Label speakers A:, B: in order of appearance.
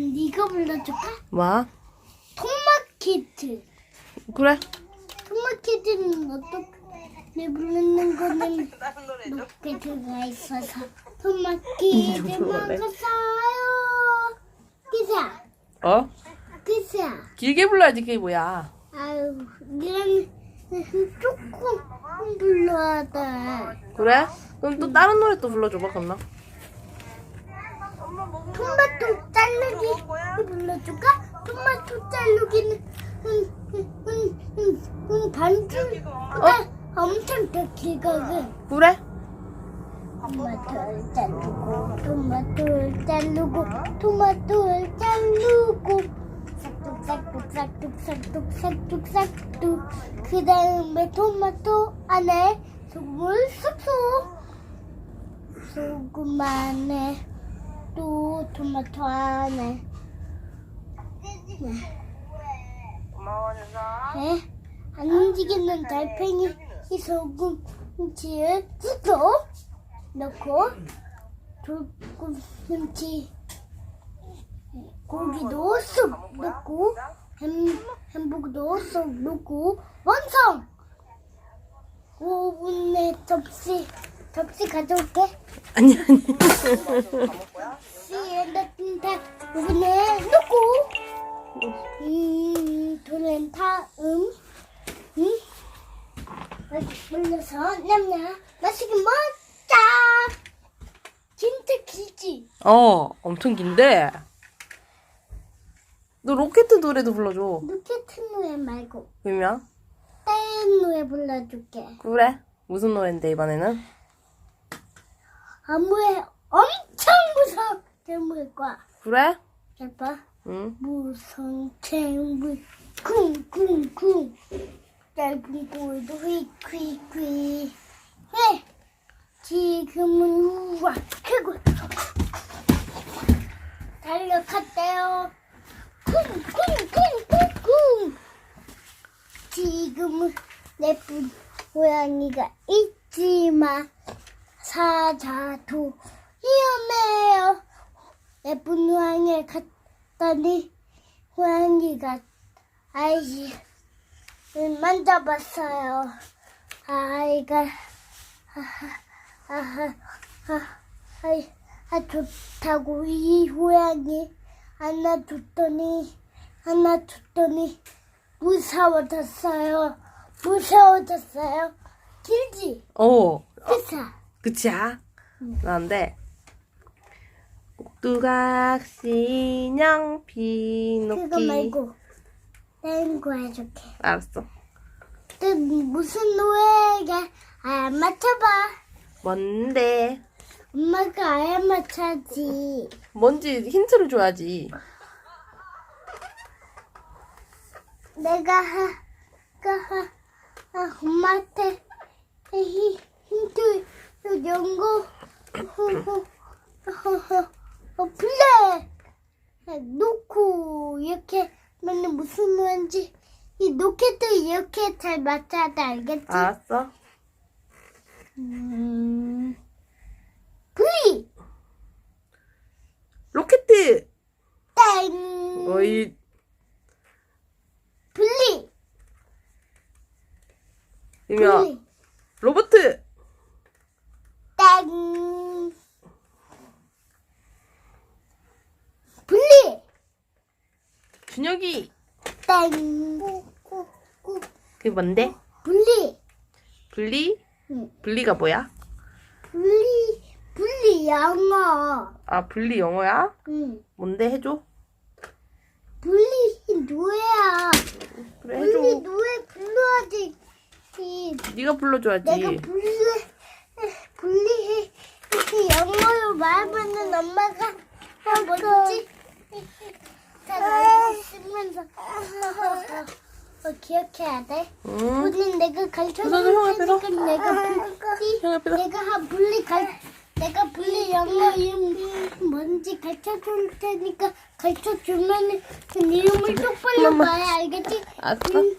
A: 불러줄까?
B: 뭐?
A: 토마키트.
B: 그래?
A: 토마키트는 어떻게 부르는 거는 높게 들어가 있어서 토마키트만
B: 그래?
A: 갔어요. 기사,
B: 어?
A: 기사.
B: 길게 불러야지 그게 뭐야?
A: 아유, 이런 조금 불러야 돼.
B: 그래? 그럼 또 다른 노래 또 불러줘봐 그럼
A: 토마토 자르기 불러줄까? 토마토 자르기는 음, 음, 음, 음, 음, 반주가 엄청 더 길거든.
B: 그래?
A: 토마토를 자르고 토마토를 자르고 토마토를 자르고 싹둑 싹둑 싹둑 싹둑 싹둑 그 다음에 토마토 안에 소금을 쏙쏙 소금 안에 또 토마토 안에 네. 안 움직이는 달팽이 이 소금치를 쏙쏙 넣고 조금치 고기도 쏙 넣고 햄, 햄버거도 쏙 넣고 완성! 5분에 접시 접시 가져올게.
B: 아니 아니.
A: 다 5분에 넣고. 음, 돌은 다음 음, 물려서 냠냠. 마시기 먹자 진짜 길지?
B: 어 엄청 긴데? 너 로켓 노래도 불러줘.
A: 로켓 노래 말고.
B: 그러면?
A: 딴 노래 불러줄게.
B: 그래? 무슨 노래인데 이번에는?
A: 아무에 엄청 무서운 괴물 거야
B: 그래?
A: 잘 봐.
B: 응.
A: 무서운 괴물 쿵쿵쿵. 짧은 꼬리도 휙휙휙 해 지금은 우와 크고! 달려갔대요. 쿵쿵쿵쿵쿵. 지금은 예쁜 고양이가 있지만 사자도 위험해요 예쁜 고양이를 갔더니 고양이가 아이를 만져봤어요. 아이가 아하 아하 아, 아이 아 좋다고 이 고양이 안아줬더니 안아줬더니 무서워졌어요. 무서워졌어요. 길지?
B: 어
A: 그쵸?
B: 그치야? 나는데 꼭두각시 인형 비노키
A: 그거 말고 다른 거 해줄게.
B: 알았어
A: 또 무슨 노래가 아 맞춰봐.
B: 뭔데?
A: 엄마가 알 맞춰지.
B: 뭔지 힌트를 줘야지
A: 내가 하, 가 하, 아, 엄마한테 히, 힌트 어, 플레이 놓고 이렇게 하면 무슨 노래인지 이 로켓도 이렇게 잘 맞춰야 돼 알겠지?
B: 알았어.
A: 음, 플리
B: 로켓
A: 땡!
B: 어이.
A: 플리!
B: 그러면
A: 플리.
B: 로버트
A: 땡 플리
B: 준혁이
A: 땡
B: 그게 뭔데?
A: 분리
B: 블리?
A: 응.
B: 블리가 뭐야?
A: 분리 분리 영어
B: 아 블리 영어야?
A: 응
B: 뭔데 해줘?
A: 분리 노래야
B: 그래
A: 분리
B: 해줘
A: 노래 불러야지 이
B: 네가 불러줘야지
A: 내가 분리 분리 영어로 말하면은 엄마가 어 뭐지 다 쓰면서 어, 기억해야 돼.
B: 응
A: 오늘 내가 가르쳐 줄
B: 우선은 형 앞에서.
A: 테니까 내가 분리
B: 형 앞에 서.
A: 내가 한 분리 갈 내가 분리 영어 이름 뭔지 가르쳐 줄 테니까 가르쳐 주면은 그 이름을 똑바로. 말해 알겠지?
B: 알았어
A: 음,